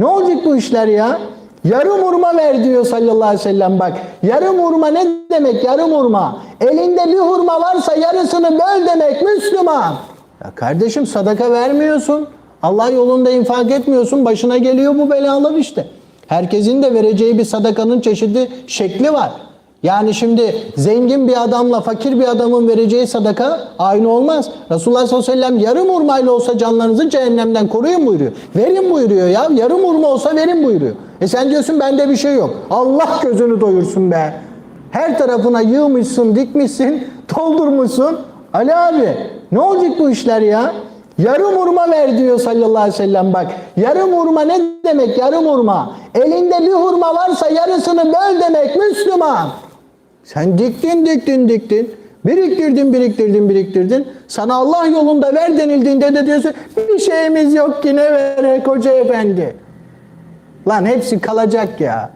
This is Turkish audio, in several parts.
Ne olacak bu işler ya? Yarım hurma ver diyor sallallahu aleyhi ve sellem bak. Yarım hurma ne demek yarım hurma? Elinde bir hurma varsa yarısını böl demek Müslüman. Ya kardeşim sadaka vermiyorsun. Allah yolunda infak etmiyorsun. Başına geliyor bu belalar işte. Herkesin de vereceği bir sadakanın çeşidi şekli var. Yani şimdi zengin bir adamla fakir bir adamın vereceği sadaka aynı olmaz. Resulullah sallallahu aleyhi ve sellem yarım hurmayla olsa canlarınızı cehennemden koruyun buyuruyor. Verin buyuruyor ya. Yarım hurma olsa verin buyuruyor. E sen diyorsun bende bir şey yok. Allah gözünü doyursun be. Her tarafına yığmışsın, dikmişsin, doldurmuşsun. Ali abi ne olacak bu işler ya? Yarım hurma ver diyor sallallahu aleyhi ve sellem bak. Yarım hurma ne demek yarım hurma? Elinde bir hurma varsa yarısını böl demek Müslüman. Sen diktin diktin diktin. Biriktirdin biriktirdin biriktirdin. Sana Allah yolunda ver denildiğinde de diyorsun bir şeyimiz yok ki ne verek hoca efendi. Lan hepsi kalacak ya.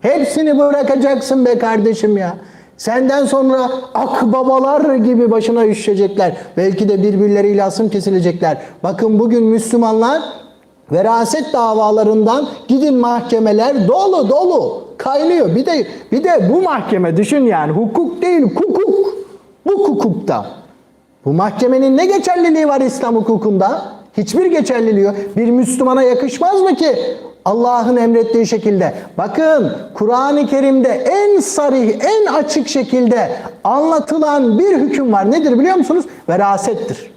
Hepsini bırakacaksın be kardeşim ya. Senden sonra akbabalar gibi başına üşecekler. Belki de birbirleriyle asım kesilecekler. Bakın bugün Müslümanlar veraset davalarından gidin mahkemeler dolu dolu kaynıyor. Bir de bir de bu mahkeme düşün yani hukuk değil hukuk. Bu hukukta. Bu mahkemenin ne geçerliliği var İslam hukukunda? Hiçbir geçerliliği yok. Bir Müslümana yakışmaz mı ki Allah'ın emrettiği şekilde? Bakın Kur'an-ı Kerim'de en sarih, en açık şekilde anlatılan bir hüküm var. Nedir biliyor musunuz? Verasettir.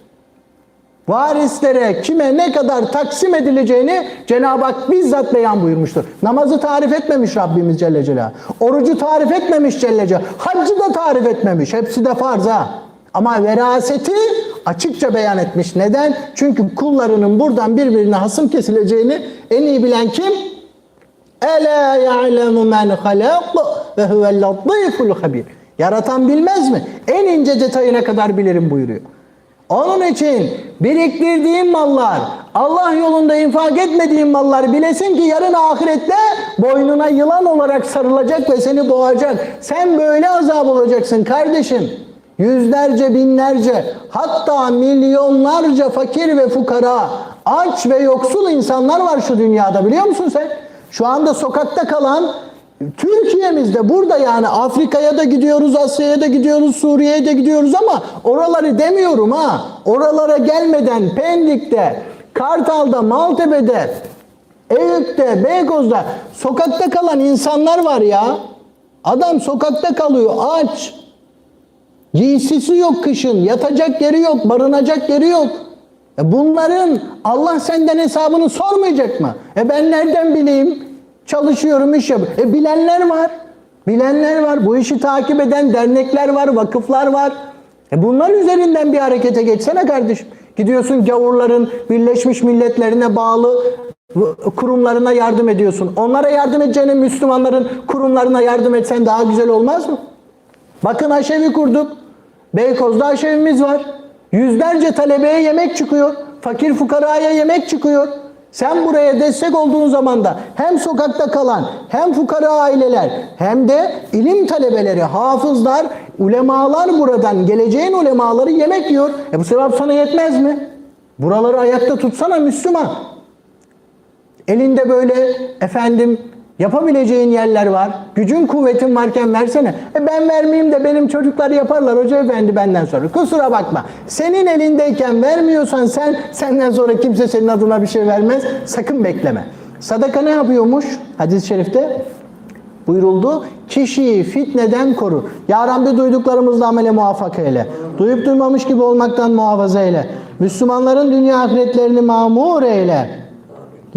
Varislere kime ne kadar taksim edileceğini Cenab-ı Hak bizzat beyan buyurmuştur. Namazı tarif etmemiş Rabbimiz Celle Celaluhu. Orucu tarif etmemiş Celle Celaluhu. Haccı da tarif etmemiş. Hepsi de farz ha. Ama veraseti açıkça beyan etmiş. Neden? Çünkü kullarının buradan birbirine hasım kesileceğini en iyi bilen kim? Ela ya'lemu men halak ve huvel latiful habir. Yaratan bilmez mi? En ince detayına kadar bilirim buyuruyor. Onun için biriktirdiğin mallar, Allah yolunda infak etmediğin mallar bilesin ki yarın ahirette boynuna yılan olarak sarılacak ve seni boğacak. Sen böyle azap olacaksın kardeşim. Yüzlerce, binlerce, hatta milyonlarca fakir ve fukara, aç ve yoksul insanlar var şu dünyada biliyor musun sen? Şu anda sokakta kalan Türkiye'mizde burada yani Afrika'ya da gidiyoruz, Asya'ya da gidiyoruz, Suriye'ye de gidiyoruz ama oraları demiyorum ha. Oralara gelmeden Pendik'te, Kartal'da, Maltepe'de, Eyüp'te, Beykoz'da sokakta kalan insanlar var ya. Adam sokakta kalıyor aç. Giysisi yok kışın, yatacak yeri yok, barınacak yeri yok. E bunların Allah senden hesabını sormayacak mı? E ben nereden bileyim? Çalışıyorum, iş yapıyorum. E bilenler var. Bilenler var. Bu işi takip eden dernekler var, vakıflar var. E bunlar üzerinden bir harekete geçsene kardeşim. Gidiyorsun gavurların Birleşmiş Milletlerine bağlı kurumlarına yardım ediyorsun. Onlara yardım edeceğine Müslümanların kurumlarına yardım etsen daha güzel olmaz mı? Bakın aşevi kurduk. Beykoz'da aşevimiz var. Yüzlerce talebeye yemek çıkıyor. Fakir fukaraya yemek çıkıyor. Sen buraya destek olduğun zaman da hem sokakta kalan hem fukara aileler hem de ilim talebeleri, hafızlar, ulemalar buradan geleceğin ulemaları yemek yiyor. E bu sevap sana yetmez mi? Buraları ayakta tutsana Müslüman. Elinde böyle efendim yapabileceğin yerler var. Gücün kuvvetin varken versene. E ben vermeyeyim de benim çocuklar yaparlar hoca efendi benden sonra. Kusura bakma. Senin elindeyken vermiyorsan sen senden sonra kimse senin adına bir şey vermez. Sakın bekleme. Sadaka ne yapıyormuş hadis-i şerifte? buyuruldu. Kişiyi fitneden koru. Ya Rabbi duyduklarımızla amele muvaffak eyle. Duyup duymamış gibi olmaktan muhafaza eyle. Müslümanların dünya ahiretlerini mamur eyle.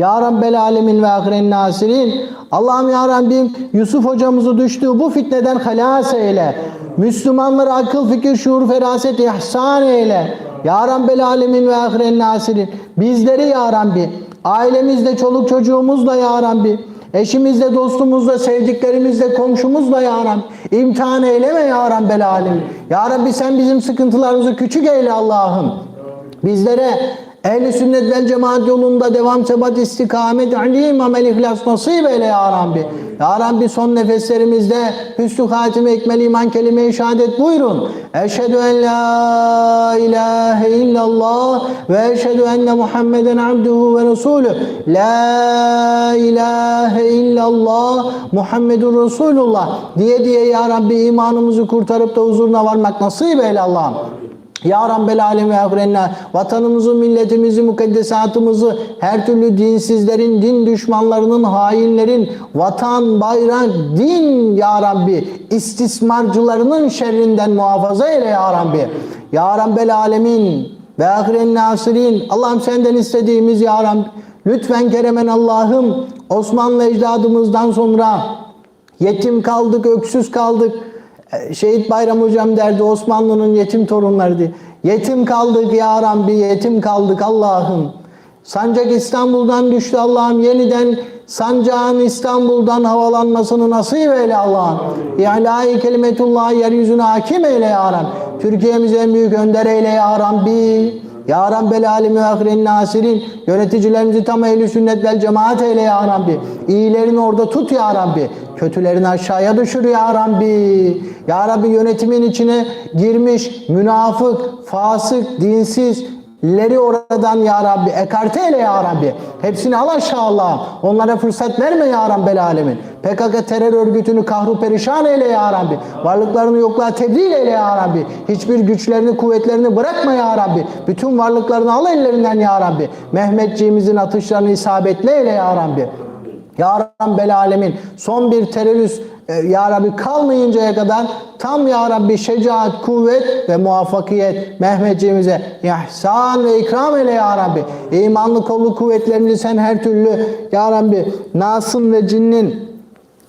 Ya Rabbel Alemin ve ahiren nasirin. Allah'ım Ya Rabbim Yusuf hocamızı düştüğü bu fitneden halas eyle. Müslümanlara akıl, fikir, şuur, feraset, ihsan eyle. Ya Rabbel Alemin ve ahiren nasirin. Bizleri Ya Rabbi, ailemizle, çoluk çocuğumuzla Ya Rabbi, eşimizle, dostumuzla, sevdiklerimizle, komşumuzla Ya Rabbi, imtihan eyleme Ya Rabbel Alemin. Ya Rabbi sen bizim sıkıntılarımızı küçük eyle Allah'ım. Bizlere Ehl-i sünnet vel cemaat yolunda devam sebat istikamet alim amel ihlas nasip eyle ya Rabbi. Ya Rabbi son nefeslerimizde hüsnü hatime ekmel iman kelime-i şehadet buyurun. Eşhedü en la ilahe illallah ve eşhedü enne Muhammeden abduhu ve resulü. La ilahe illallah Muhammedun Resulullah diye diye Ya Rabbi imanımızı kurtarıp da huzuruna varmak nasip eyle Allah'ım. Ya Rabbel Alem ve Evrenna vatanımızı, milletimizi, mukaddesatımızı her türlü dinsizlerin, din düşmanlarının, hainlerin, vatan, bayrak, din Ya Rabbi istismarcılarının şerrinden muhafaza eyle Ya Rabbi. Ya Rabbel Alemin ve ahiren nasirin Allah'ım senden istediğimiz Ya Rabbi lütfen keremen Allah'ım Osmanlı ecdadımızdan sonra yetim kaldık, öksüz kaldık. Ee, Şehit Bayram Hocam derdi Osmanlı'nın yetim torunları diye. Yetim kaldık ya Rabbi, yetim kaldık Allah'ım. Sancak İstanbul'dan düştü Allah'ım. Yeniden sancağın İstanbul'dan havalanmasını nasip eyle Allah'ım. İlahi kelimetullah yeryüzüne hakim eyle ya Rabbi. Türkiye'mize büyük önder eyle ya Rabbi. Ya Rabbel alemi ahirin nasirin yöneticilerimizi tam ehli sünnet vel cemaat eyle ya Rabbi. İyilerini orada tut ya Rabbi. Kötülerini aşağıya düşür ya Rabbi. Ya Rabbi yönetimin içine girmiş münafık, fasık, dinsiz, leri oradan ya Rabbi ekarte eyle ya Rabbi. Hepsini al aşağı. Onlara fırsat verme ya Rabbel alemin. PKK terör örgütünü kahru perişan eyle ya Rabbi. Varlıklarını yokluğa tebdil eyle ya Rabbi. Hiçbir güçlerini kuvvetlerini bırakma ya Rabbi. Bütün varlıklarını al ellerinden ya Rabbi. Mehmetçiğimizin atışlarını isabetli eyle ya Rabbi. Ya Rabbel Alemin son bir terörist e, Ya Rabbi kalmayıncaya kadar tam Ya Rabbi şecaat, kuvvet ve muvaffakiyet Mehmetçiğimize ihsan ve ikram eyle Ya Rabbi. İmanlı kollu kuvvetlerimizi sen her türlü Ya Rabbi nasın ve cinnin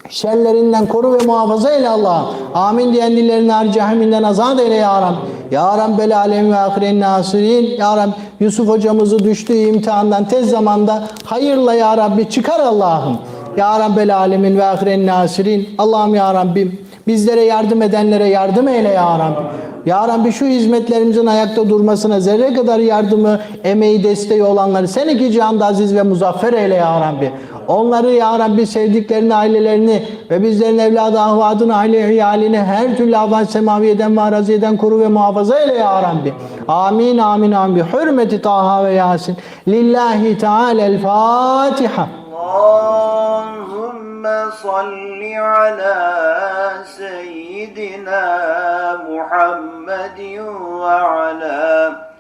şerlerinden koru ve muhafaza eyle Allah'ım. Amin diyen dillerini har cehiminden azat eyle ya Rabbi. Ya Rabbel alem ve ahiren nasirin. Ya Rabbi Yusuf hocamızı düştüğü imtihandan tez zamanda hayırla ya Rabbi çıkar Allah'ım. Ya Rabbel alemin ve ahiren nasirin. Allah'ım ya Rabbim bizlere yardım edenlere yardım eyle ya Rabbi. Ya Rabbi şu hizmetlerimizin ayakta durmasına zerre kadar yardımı, emeği, desteği olanları sen iki cihanda aziz ve muzaffer eyle ya Rabbi. Onları ya Rabbi sevdiklerini, ailelerini ve bizlerin evladı, ahvadını, aile, iyalini her türlü afat semaviyeden ve araziyeden koru ve muhafaza eyle ya Rabbi. Amin, amin, amin. Hürmeti Taha ve Yasin. Lillahi Teala el Fatiha. Allahümme salli ala seyyidina Muhammedin ve ala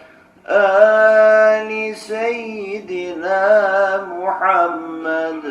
آل سيدنا محمد